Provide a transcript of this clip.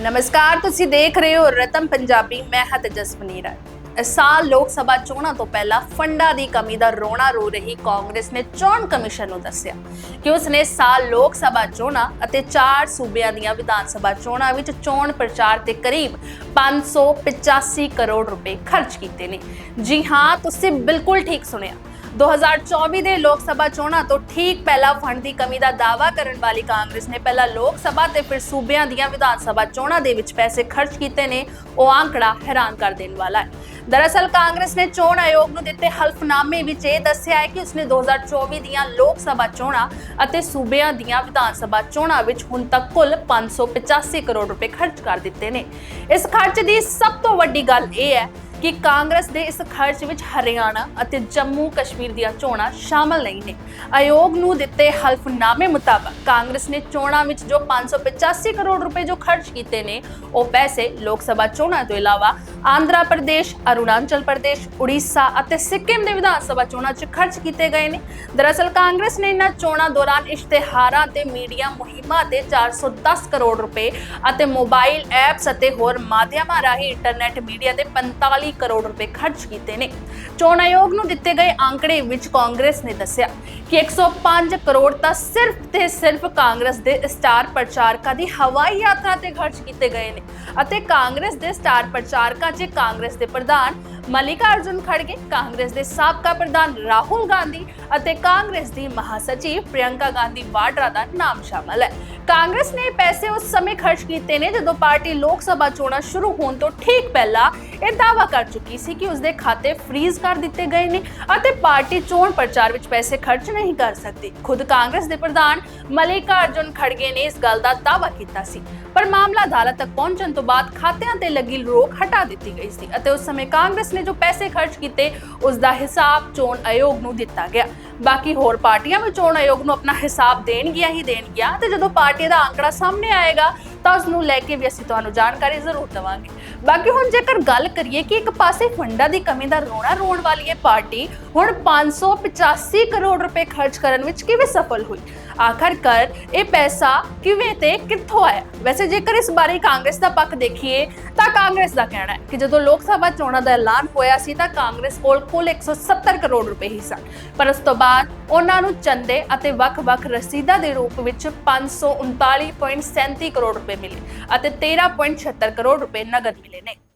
ਨਮਸਕਾਰ, ਤੁਸੀਂ ਦੇਖ ਰਹੇ ਹੋ ਰਤਮ ਪੰਜਾਬੀ, ਮੈਂ ਹਾਂ ਤੇਜਸ ਮਨੀਰਾ ਇਸ ਸਾਲ ਲੋਕ ਸਭਾ ਚੋਣਾਂ ਤੋਂ ਪਹਿਲਾਂ ਫੰਡਾਂ ਦੀ ਕਮੀ ਦਾ ਰੋਣਾ ਰੋ ਰਹੀ ਕਾਂਗਰਸ ਨੇ ਚੋਣ ਕਮਿਸ਼ਨ ਨੂੰ ਦੱਸਿਆ ਕਿ ਉਸਨੇ ਸਾਲ ਲੋਕ ਸਭਾ ਚੋਣਾਂ ਅਤੇ ਚਾਰ ਸੂਬਿਆਂ ਦੀਆਂ ਵਿਧਾਨ ਸਭਾ ਚੋਣਾਂ ਵਿੱਚ ਚੋਣ ਪ੍ਰਚਾਰ ਤੇ ਕਰੀਬ 585 ਕਰੋੜ ਰੁਪਏ ਖਰਚ ਕੀਤੇ ਨੇ। ਜੀ ਹਾਂ, ਤੁਸੀਂ ਬਿਲਕੁਲ ਠੀਕ ਸੁਣਿਆ। 2024 ਦੇ ਲੋਕ ਸਭਾ ਚੋਣਾਂ ਤੋਂ ਠੀਕ ਪਹਿਲਾਂ ਫੰਡ ਦੀ ਕਮੀ ਦਾ ਦਾਅਵਾ ਕਰਨ ਵਾਲੀ ਕਾਂਗਰਸ ਨੇ ਪਹਿਲਾਂ ਲੋਕ ਸਭਾ ਤੇ ਫਿਰ ਸੂਬਿਆਂ ਦੀਆਂ ਵਿਧਾਨ ਸਭਾ ਚੋਣਾਂ ਦੇ ਵਿੱਚ ਪੈਸੇ ਖਰਚ ਕੀਤੇ ਨੇ। ਉਹ ਆંકੜਾ ਹੈਰਾਨ ਕਰ ਦੇਣ ਵਾਲਾ ਹੈ। ਦਰਅਸਲ ਕਾਂਗਰਸ ਨੇ ਚੋਣ ਆਯੋਗ ਨੂੰ ਦਿੱਤੇ ਹਲਫਨਾਮੇ ਵਿੱਚ ਇਹ ਦੱਸਿਆ ਹੈ ਕਿ ਉਸਨੇ 2024 ਦੀਆਂ ਲੋਕ ਸਭਾ ਚੋਣਾਂ ਅਤੇ ਸੂਬਿਆਂ ਦੀਆਂ ਵਿਧਾਨ ਸਭਾ ਚੋਣਾਂ ਵਿੱਚ ਹੁਣ ਤੱਕ ਕੁੱਲ 585 ਕਰੋੜ ਰੁਪਏ ਖਰਚ ਕਰ ਦਿੱਤੇ ਨੇ। ਇਸ ਖਰਚ ਦੀ ਸਭ ਤੋਂ ਵੱਡੀ ਗੱਲ ਇਹ ਹੈ ਕਿ ਕਾਂਗਰਸ ਦੇ ਇਸ ਖਰਚ ਵਿੱਚ ਹਰਿਆਣਾ ਅਤੇ ਜੰਮੂ ਕਸ਼ਮੀਰ ਦੀਆਂ ਚੋਣਾਂ ਸ਼ਾਮਲ ਨਹੀਂ ਨੇ। ਆਯੋਗ ਨੂੰ ਦਿੱਤੇ ਹਲਫਨਾਮੇ ਮੁਤਾਬਕ ਕਾਂਗਰਸ ਨੇ ਚੋਣਾਂ ਵਿੱਚ ਜੋ 585 ਕਰੋੜ ਰੁਪਏ ਜੋ ਖਰਚ ਕੀਤੇ ਨੇ, ਉਹ ਪੈਸੇ ਲੋਕ ਸਭਾ ਚੋਣਾਂ ਤੋਂ ਇਲਾਵਾ ਆਂਧਰਾ ਪ੍ਰਦੇਸ਼, ਅਰੁਣਾਚਲ ਪ੍ਰਦੇਸ਼, ਉੜੀਸਾ ਅਤੇ ਸਿੱਕਿਮ ਦੇ ਵਿਧਾਨ ਸਭਾ ਚੋਣਾਂ 'ਚ ਖਰਚ ਕੀਤੇ ਗਏ ਨੇ। ਦਰਅਸਲ ਕਾਂਗਰਸ ਨੇ ਇਹਨਾਂ ਚੋਣਾਂ ਦੌਰਾਨ ਇਸ਼ਤਿਹਾਰਾਂ ਤੇ ਮੀਡੀਆ ਮੁਹਿੰਮਾਂ ਤੇ 410 ਕਰੋੜ ਰੁਪਏ ਅਤੇ ਮੋਬਾਈਲ ਐਪਸ ਅਤੇ ਹੋਰ ਮਾਧਿਅਮਾਂ ਰਾਹੀਂ ਇੰਟਰਨੈਟ ਮੀਡੀਆ ਤੇ 45 ਕਰੋੜ ਰੁਪਏ ਖਰਚ ਕੀਤੇ ਨੇ। ਚੋਣ ਆਯੋਗ ਨੂੰ ਦਿੱਤੇ ਗਏ ਅੰਕੜੇ ਵਿੱਚ ਕਾਂਗਰਸ ਨੇ ਦੱਸਿਆ ਕਿ 105 ਕਰੋੜ ਤਾਂ ਸਿਰਫ ਤੇ ਸਿਰਫ ਕਾਂਗਰਸ ਦੇ ਸਟਾਰ ਪ੍ਰਚਾਰਕਾਂ ਦੀ ਹਵਾਈ ਯਾਤਰਾ ਤੇ ਖਰਚ ਕੀਤੇ ਗਏ ਨੇ ਅਤੇ ਕਾਂਗਰਸ ਦੇ ਸਟਾਰ ਪ੍ਰਚਾਰਕਾਂ 'ਚ ਕਾਂਗਰਸ ਦੇ ਪ੍ਰਧਾਨ ਮਲਿਕਾਰਜੁਨ ਖੜਗੇ, ਕਾਂਗਰਸ ਦੇ ਸਾਬਕਾ ਪ੍ਰਧਾਨ ਰਾਹੁਲ ਗਾਂਧੀ ਅਤੇ ਕਾਂਗਰਸ ਦੀ ਮਹਾਸਚਿਵ ਪ੍ਰਿਯੰਕਾ ਗਾਂਧੀ ਵਾਡਰਾ ਦਾ ਨਾਮ ਸ਼ਾਮਲ ਹੈ। ਕਾਂਗਰਸ ਨੇ ਪੈਸੇ ਉਸ ਸਮੇਂ ਖਰਚ ਕੀਤੇ ਨੇ ਜਦੋਂ ਪਾਰਟੀ ਲੋਕ ਸਭਾ ਚੋਣਾਂ ਸ਼ੁਰੂ ਹੋਣ ਤੋਂ ਠੀਕ ਪਹਿਲਾਂ ਇਹ ਦਾਅਵਾ ਕਰ ਚੁੱਕੀ ਸੀ ਕਿ ਉਸਦੇ ਖਾਤੇ ਫ੍ਰੀਜ਼ ਕਰ ਦਿੱਤੇ ਗਏ ਨੇ ਅਤੇ ਪਾਰਟੀ ਚੋਣ ਪ੍ਰਚਾਰ ਵਿੱਚ ਪੈਸੇ ਖਰਚ ਨਹੀਂ ਕਰ ਸਕਦੀ। ਖੁਦ ਕਾਂਗਰਸ ਦੇ ਪ੍ਰਧਾਨ ਮਲਿਕਾ ਅਰਜੁਨ ਖੜਗੇ ਨੇ ਇਸ ਗੱਲ ਦਾ ਦਾਅਵਾ ਕੀਤਾ ਸੀ। ਪਰ ਮਾਮਲਾ ਅਦਾਲਤ ਤੱਕ ਪਹੁੰਚਣ ਤੋਂ ਬਾਅਦ ਖਾਤਿਆਂ ਤੇ ਲੱਗੀ ਰੋਕ ਹਟਾ ਦਿੱਤੀ ਗਈ ਸੀ ਅਤੇ ਉਸ ਸਮੇਂ ਕਾਂਗਰਸ ਨੇ ਜੋ ਪੈਸੇ ਖਰਚ ਕੀਤੇ, ਉਸ ਦਾ ਹਿਸਾਬ ਚੋਣ ਆਯੋਗ ਨੂੰ ਦਿੱਤਾ ਗਿਆ। ਬਾਕੀ ਹੋਰ ਪਾਰਟੀਆਂ ਵੀ ਚੋਣ ਆਯੋਗ ਨੂੰ ਆਪਣਾ ਹਿਸਾਬ ਦੇਣਗੀਆਂ ਹੀ ਦੇਣਗੀਆਂ ਤੇ ਜਦੋਂ ਪਾਰਟੀ ਦਾ ਅੰਕੜਾ ਸਾਹਮਣੇ ਆਏਗਾ ਤਾਂ ਉਸ ਨੂੰ ਲੈ ਕੇ ਵੀ ਅਸੀਂ ਤੁਹਾਨੂੰ ਜਾਣਕਾਰੀ ਜ਼ਰੂਰ ਦੇਵਾਂਗੇ। ਬਾਕੀ ਹੁਣ ਜੇਕਰ ਗੱਲ ਕਰੀਏ ਕਿ ਇੱਕ ਪਾਸੇ ਫੰਡਾਂ ਦੀ ਕਮੀ ਦਾ ਰੋਣਾ ਰੋਣ ਵਾਲੀ ਇਹ ਪਾਰਟੀ ਹੁਣ 585 ਕਰੋੜ ਰੁਪਏ ਖਰਚ ਕਰਨ ਵਿੱਚ ਕਿਵੇਂ ਸਫਲ ਹੋਈ? ਆਖਰਕਾਰ ਇਹ ਪੈਸਾ ਕਿਵੇਂ ਤੇ ਕਿੱਥੋਂ ਆਇਆ? ਵੈਸੇ ਜੇਕਰ ਇਸ ਬਾਰੇ ਕਾਂਗਰਸ ਦਾ ਪੱਖ ਦੇਖੀਏ, ਤਾਂ ਕਾਂਗਰਸ ਦਾ ਕਹਿਣਾ ਹੈ ਕਿ ਜਦੋਂ ਲੋਕ ਸਭਾ ਚੋਣਾਂ ਦਾ ਐਲਾਨ ਹੋਇਆ ਸੀ, ਤਾਂ ਕਾਂਗਰਸ ਕੋਲ ਕੁੱਲ 170 ਕਰੋੜ ਰੁਪਏ ਹੀ ਸਨ। ਪਰ ਉਸ ਤੋਂ ਬਾਅਦ ਉਹਨਾਂ ਨੂੰ ਚੰਦੇ ਅਤੇ ਵੱਖ-ਵੱਖ ਰਸੀਦਾਂ ਦੇ ਰੂਪ ਵਿੱਚ 539.37 ਕਰੋੜ ਰੁਪਏ ਮਿਲੇ ਅਤੇ 13.76 ਕਰੋੜ ਰੁਪਏ ਨਗਦ ਮਿਲੇ ਨੇ।